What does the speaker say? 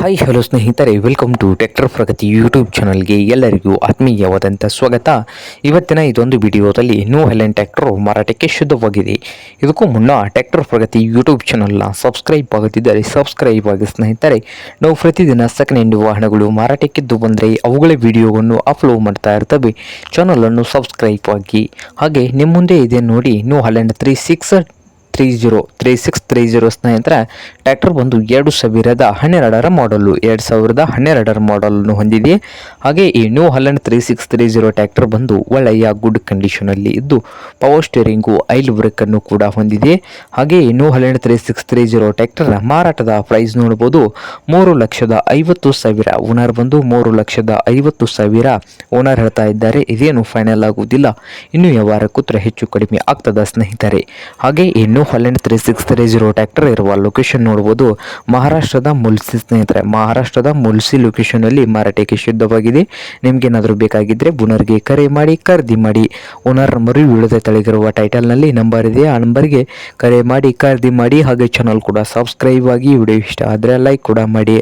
Hi hello ಸ್ನೇಹಿತರೆ welcome to tractor Pragati YouTube ಚಾನಲ್ಗೆ ಎಲ್ಲರಿಗೂ ಆತ್ಮೀಯವಾದಂಥ ಸ್ವಾಗತ. ಇವತ್ತಿನ ಇದೊಂದು ವಿಡಿಯೋದಲ್ಲಿ ನ್ಯೂ ಹೆಲೆನ್ ಟ್ಯಾಕ್ಟರ್ ಮಾರಾಟಕ್ಕೆ ಶುದ್ಧವಾಗಿದೆ. ಇದಕ್ಕೂ ಮುನ್ನ ಟ್ಯಾಕ್ಟರ್ ಪ್ರಗತಿ ಯೂಟ್ಯೂಬ್ ಚಾನಲ್ನ ಸಬ್ಸ್ಕ್ರೈಬ್ ಆಗುತ್ತಿದ್ದರೆ ಸಬ್ಸ್ಕ್ರೈಬ್ ಆಗಿ ಸ್ನೇಹಿತರೆ. ನಾವು ಪ್ರತಿದಿನ ಸೆಕೆಂಡ್ ವಾಹನಗಳು ಮಾರಾಟಕ್ಕಿದ್ದು ಬಂದರೆ ಅವುಗಳ ವಿಡಿಯೋವನ್ನು ಅಪ್ಲೋಡ್ ಮಾಡ್ತಾ ಇರ್ತವೆ. ಚಾನಲನ್ನು ಸಬ್ಸ್ಕ್ರೈಬ್ ಆಗಿ. ಹಾಗೆ ನಿಮ್ಮ ಮುಂದೆ ಇದೆ ನೋಡಿ New Holland three six three zero three six three zero ಸ್ನೇಹಿತರೆ ಟ್ರ್ಯಾಕ್ಟರ್ ಬಂದು ಎರಡು ಸಾವಿರದ ಹನ್ನೆರಡರ ಮಾಡಲು ಎರಡು ಸಾವಿರದ ಹನ್ನೆರಡರ ಮಾಡಲನ್ನು ಹೊಂದಿದೆ. ಹಾಗೆ ಈ New Holland three six three zero tractor ಬಂದು ಒಳ್ಳೆಯ ಗುಡ್ ಕಂಡೀಷನಲ್ಲಿ ಇದ್ದು ಪವರ್ ಸ್ಟೇರಿಂಗು ಐಲ್ ಬ್ರೇಕನ್ನು ಕೂಡ ಹೊಂದಿದೆ. ಹಾಗೆ New Holland three six three zero tractor ಮಾರಾಟದ ಪ್ರೈಸ್ ನೋಡ್ಬೋದು ಮೂರು ಲಕ್ಷದ ಐವತ್ತು ಸಾವಿರ. ಓನರ್ ಬಂದು ಮೂರು ಲಕ್ಷದ ಐವತ್ತು ಸಾವಿರ. ಓನರ್ ಹೇಳ್ತಾ ಇದ್ದಾರೆ, ಇದೇನು ಫೈನಲ್ ಆಗುವುದಿಲ್ಲ ಇನ್ನು ವ್ಯವಹಾರ ಕೂತ್ರ ಹೆಚ್ಚು ಕಡಿಮೆ ಆಗ್ತದ ಸ್ನೇಹಿತರೆ. ಹಾಗೆ ಇನ್ನು Holland three six three zero tractor ಇರುವ ಲೊಕೇಶನ್ ನೋಡ್ಬೋದು. ಮಹಾರಾಷ್ಟ್ರದ ಮುಲ್ಸಿ ಸ್ನೇಹಿತರೆ, ಮಹಾರಾಷ್ಟ್ರದ ಮುಲ್ಸಿ ಲೊಕೇಶನಲ್ಲಿ ಮಾರಾಟಕ್ಕೆ ಶುದ್ಧವಾಗಿದೆ ನಿಮ್ಗೇನಾದರೂ ಬೇಕಾಗಿದ್ದರೆ ಬುನರ್ಗೆ ಕರೆ ಮಾಡಿ, ಖರೀದಿ ಮಾಡಿ. ಓನರ್ ನಂಬರು ವಿಡಿಯೋದ ತಳಗಿರುವ ಟೈಟಲ್ನಲ್ಲಿ ನಂಬರ್ ಇದೆ, ಆ ನಂಬರ್ಗೆ ಕರೆ ಮಾಡಿ, ಖರೀದಿ ಮಾಡಿ. ಹಾಗೆ ಚಾನಲ್ ಕೂಡ ಸಬ್ಸ್ಕ್ರೈಬ್ ಆಗಿ ವಿಡಿಯೋ ಇಷ್ಟ ಆದರೆ ಲೈಕ್ ಕೂಡ ಮಾಡಿ.